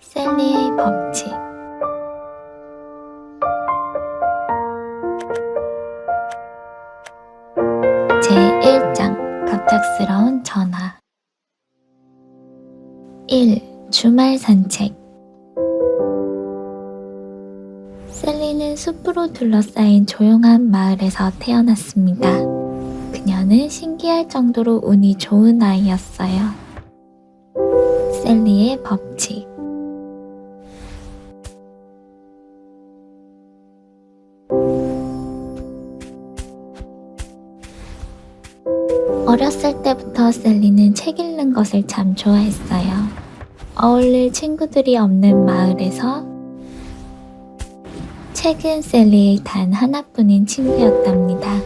셀리의 법칙 제1장 갑작스러운 전화 1. 주말 산책 셀리는 숲으로 둘러싸인 조용한 마을에서 태어났습니다. 그녀는 신기할 정도로 운이 좋은 아이였어요. 셀리의 법칙 어렸을 때부터 셀리는 책 읽는 것을 참 좋아했어요. 어울릴 친구들이 없는 마을에서 책은 셀리의 단 하나뿐인 친구였답니다.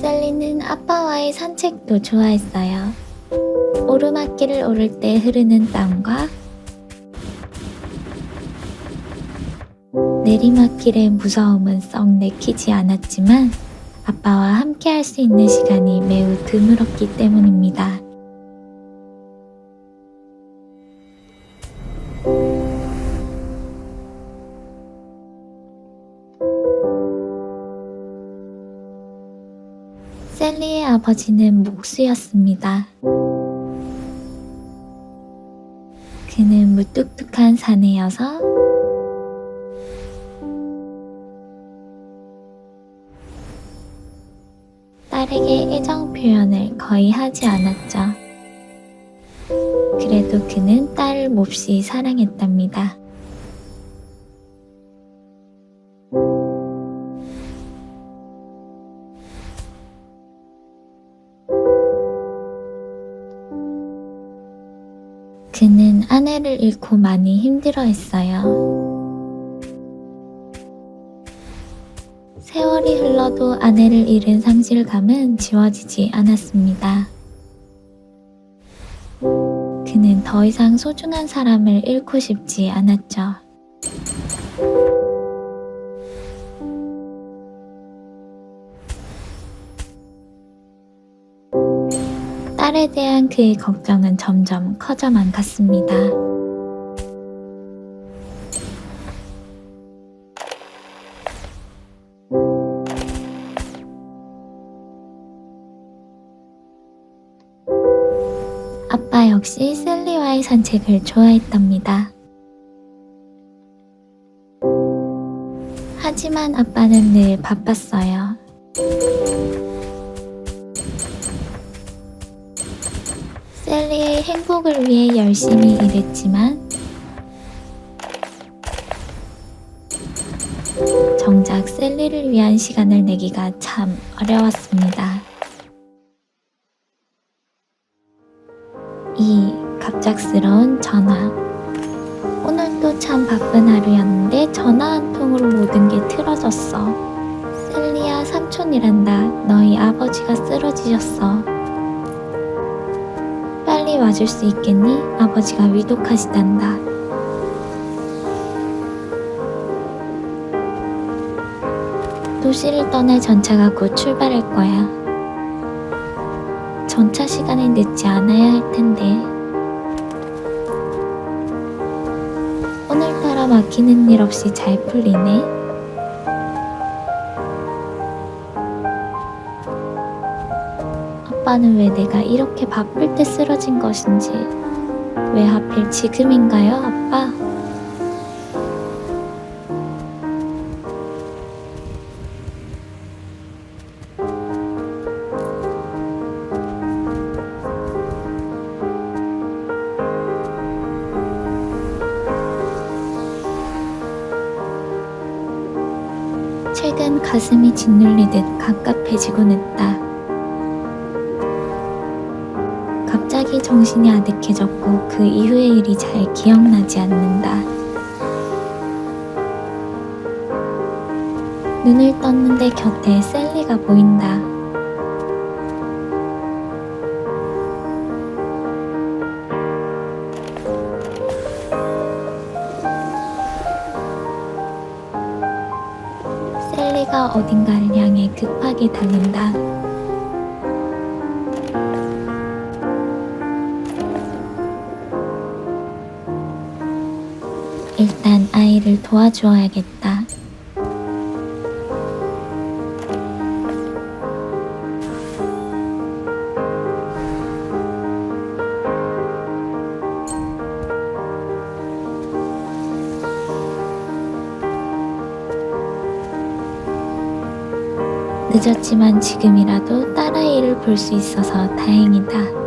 셀리는 아빠와의 산책도 좋아했어요. 오르막길을 오를 때 흐르는 땀과 내리막길의 무서움은 썩 내키지 않았지만 아빠와 함께 할 수 있는 시간이 매우 드물었기 때문입니다. 셀리의 아버지는 목수였습니다. 그는 무뚝뚝한 사내여서 거의 하지 않았죠. 그래도 그는 딸을 몹시 사랑했답니다. 그는 아내를 잃고 많이 힘들어 했어요. 흘러도 아내를 잃은 상실감은 지워지지 않았습니다. 그는 더 이상 소중한 사람을 잃고 싶지 않았죠. 딸에 대한 그의 걱정은 점점 커져만 갔습니다. 역시 셀리와의 산책을 좋아했답니다. 하지만 아빠는 늘 바빴어요. 셀리의 행복을 위해 열심히 일했지만 정작 셀리를 위한 시간을 내기가 참 어려웠습니다. 갑작스러운 전화 오늘도 참 바쁜 하루였는데 전화 한 통으로 모든 게 틀어졌어. 셀리야 삼촌이란다. 너희 아버지가 쓰러지셨어. 빨리 와줄 수 있겠니? 아버지가 위독하시단다. 도시를 떠날 전차가 곧 출발할 거야. 전차 시간이 늦지 않아야 할 텐데. 막히는 일 없이 잘 풀리네. 아빠는 왜 내가 이렇게 바쁠 때 쓰러진 것인지, 왜 하필 지금인가요, 아빠? 가슴이 짓눌리듯 갑갑해지곤 했다. 갑자기 정신이 아득해졌고 그 이후의 일이 잘 기억나지 않는다. 눈을 떴는데 곁에 셀리가 보인다. 어딘가를 향해 급하게 달린다. 일단 아이를 도와주어야겠다. 늦었지만 지금이라도 딸아이를 볼 수 있어서 다행이다.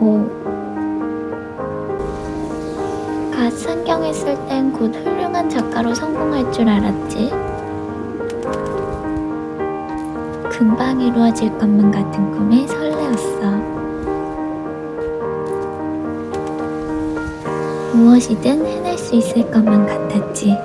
오. 갓 상경했을 땐 곧 훌륭한 작가로 성공할 줄 알았지. 금방 이루어질 것만 같은 꿈에 설레었어. 무엇이든 해낼 수 있을 것만 같았지.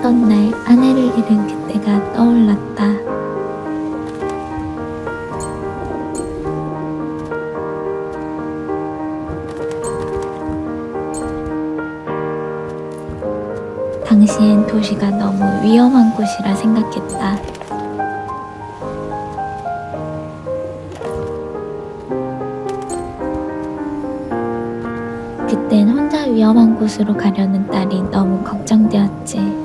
태어나던 날 아내를 잃은 그때가 떠올랐다. 당시엔 도시가 너무 위험한 곳이라 생각했다. 그땐 혼자 위험한 곳으로 가려는 딸이 너무 걱정되었지.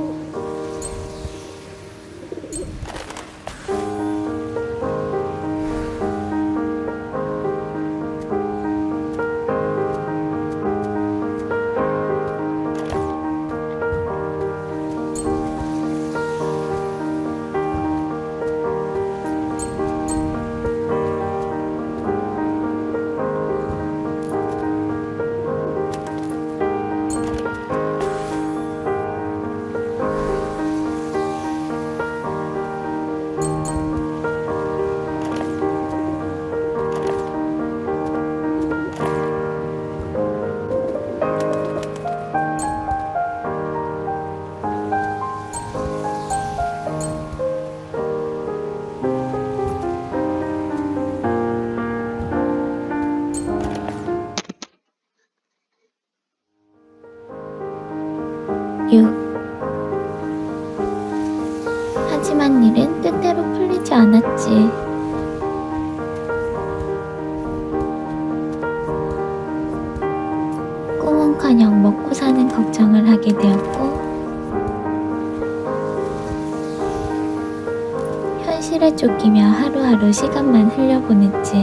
현실에 쫓기며 하루하루 시간만 흘려보냈지.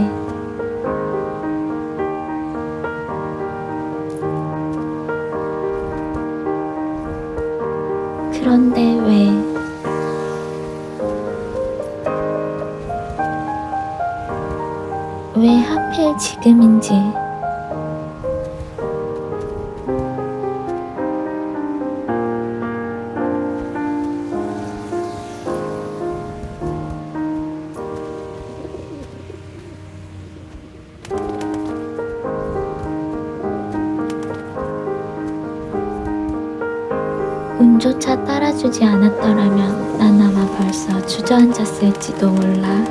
그런데 왜 왜 하필 지금인지 운조차 따라주지 않았더라면 난 아마 벌써 주저앉았을지도 몰라.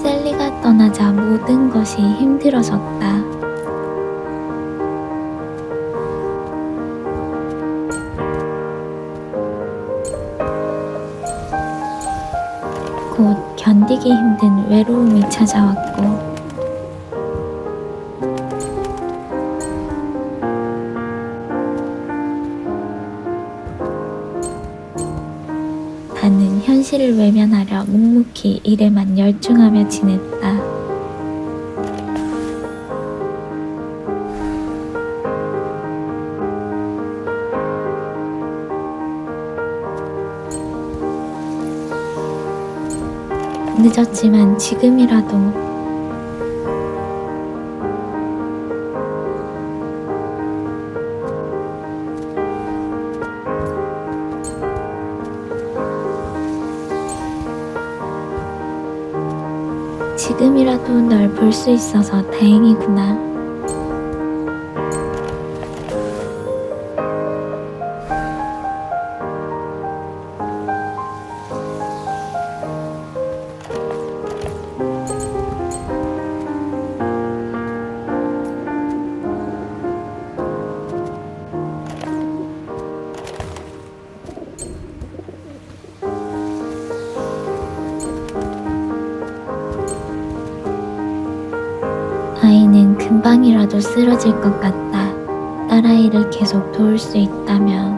셀리가 떠나자 모든 것이 힘들어졌다. 견디기 힘든 외로움이 찾아왔고 나는 현실을 외면하려 묵묵히 일에만 열중하며 지냈다. 늦었지만 지금이라도 지금이라도 널 볼 수 있어서 다행이구나. 아이는 금방이라도 쓰러질 것 같다. 딸아이를 계속 도울 수 있다면